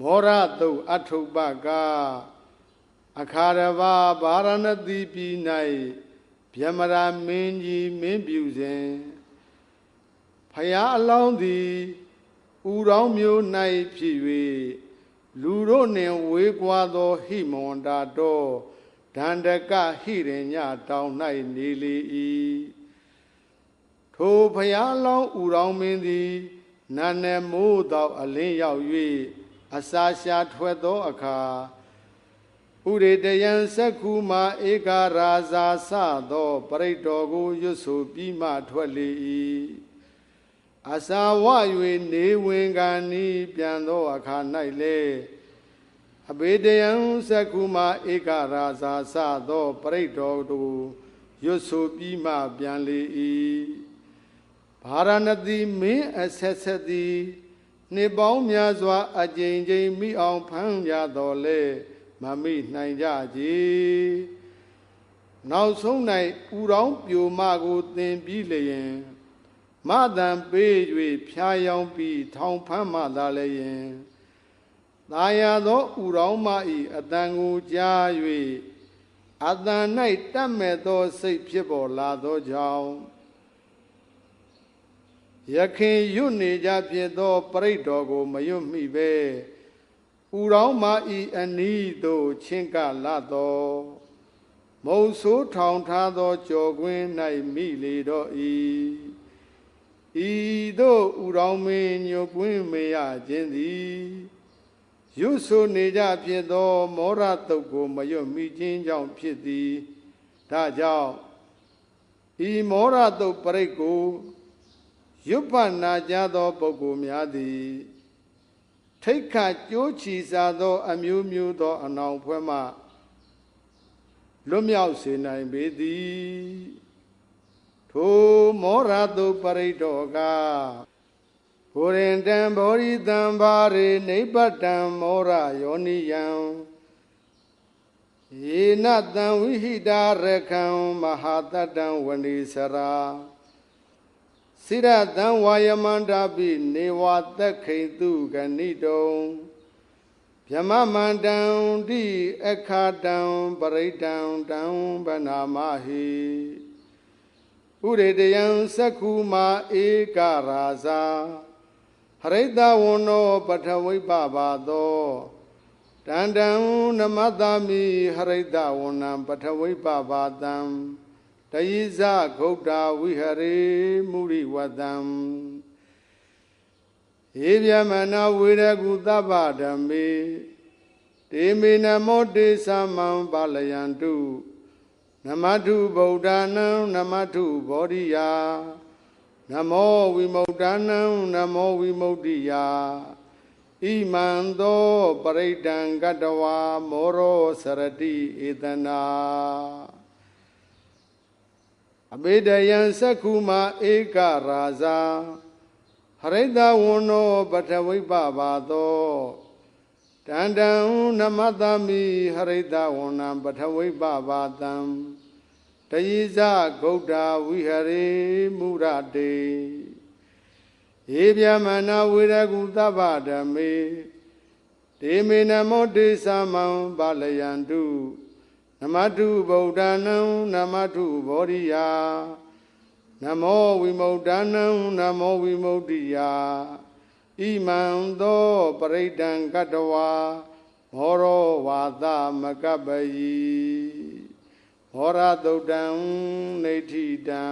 မောရတုတ်အထုပ္ပကအခါရဘာဗာရဏသီပြည်၌ဗျမရာမင်းကြီးမင်းပြူစဉ်ဖယားအလောင်းသည်ဥရောင်းမျိုး၌ဖြစ်၍လူတို့နှင့်ဝေးကွာသောဟိမဝန္တာတော်ဒန္တကဟိရညတောင်၌နေလေ၏ထိုဖယားလောင်းဥရောင်းမင်းသည်နာနယ်မိုးသောအလင်းရောက်၍ အစာရှာထွက်သောအခါဥရေတယံစက္ခုမာဧကရာဇာစသောပရိတ်တော်ကိုရွတ်ဆိုပြီးမှထွက်လေ၏အစာဝ၍နေဝင်ကံဤပြန်သောအခါ၌လေအဘေတယံစက္ခုမာဧကရာဇာစသောပရိတ်တော်တို့ရွတ်ဆိုပြီးမှပြန်လေ၏ဗာရဏသီမင်းအဆက်ဆက်သည် နှစ်ပေါင်းများစွာအကြိမ်ကြိမ်မိအောင်ဖမ်းရတော်လဲမမိနိုင်ကြကြနောက်ဆုံး၌ဥရောင်းပြိုမကိုသင်ပြီးလျင်မတန်ပေး၍ဖြာယောင်ပြီးထောင်ဖမ်းမှသာလျင်သာယာသောဥရောင်းမ၏အတန်ကိုကြား၍အတန်၌တတ်မဲ့သောစိတ်ဖြစ်ပေါ်လာသောကြောင့် ယခင်ယွနေကြဖြစ်သောပရိတ်တော်ကိုမယွမိပဲဥရောင်းမာဤအနီးသို့ချင်းကလာသောမုံဆိုးထောင်ထားသောကြော်ကွင်း၌မိလေတော့ဤဤသို့ဥရောင်းမင်းညိုကွင်းမေရခြင်းသည်ရွဆိုနေကြဖြစ်သောမောရတုတ်ကိုမယွမိခြင်းကြောင့်ဖြစ်သည်ဒါကြောင့်ဤမောရတုတ်ပရိတ်ကို ရွတ်ပနာကြသောပုဂ္ဂိုလ်များသည်ထိတ်ခါကြိုးချီစားသော အမျိုးမျိုးသော အနောင်ဖွဲ့မှလွတ်မြောက်စေနိုင်ပေသည်ထိုမောရတုပရိတောကဘုရင်တံဘောရိတံဘာရေနိဗ္ဗတံမောရယောနိယံယေနတံဝိဟိတာရခံမဟာတတံဝဏိစရာ စိရတံဝါယမန္တာပိနေဝသက်ခိတုဂဏိတုံဗြမမန္တံတိအခါတံပရိတံတံဗနာမဟိဥရေတယံသက္ခုမာဧကရာဇာဟရိတဝနောပထဝိပပါသောတန္တံနမတမိဟရိတဝနံပထဝိပပါတံ တယိဇဂௌတာဝိဟရေမုရိဝတံဧဗျမနာဝေရကုသဗ္ဗဓမ္မေတေမေနမောတေသမံပါလယန္တုနမထုဗုဒ္ဓနံနမထုဘောဓိယာနမောဝိမု ക്ത နံနမောဝိမု ക്തി ယာဣမံသောပရိဒံကတဝါမောရောစရတိဧတနာ အဘေဒယံသက္ခုမာဧကရာဇာဟရိတဝနောပထဝိပပါသောတန္တံနမတမိဟရိတဝနံပထဝိပပါတံတယိဇဂௌတာဝိဟရေမူရတေဧဗျမနာဝေရကုသဗ္ဗဓမေဒေမေနမောတေသမံပါလယန္တု နမတုဗုဒ္ဓနံနမတုဘောဓိယာနမောဝိမု ക്ത နံနမောဝိမု ക്തി ယာဣမံသောပရိဒံကတဝါမောရောဝါသမကပ္ပယီမောရတုတ်တံနေဋ္ဌိတံ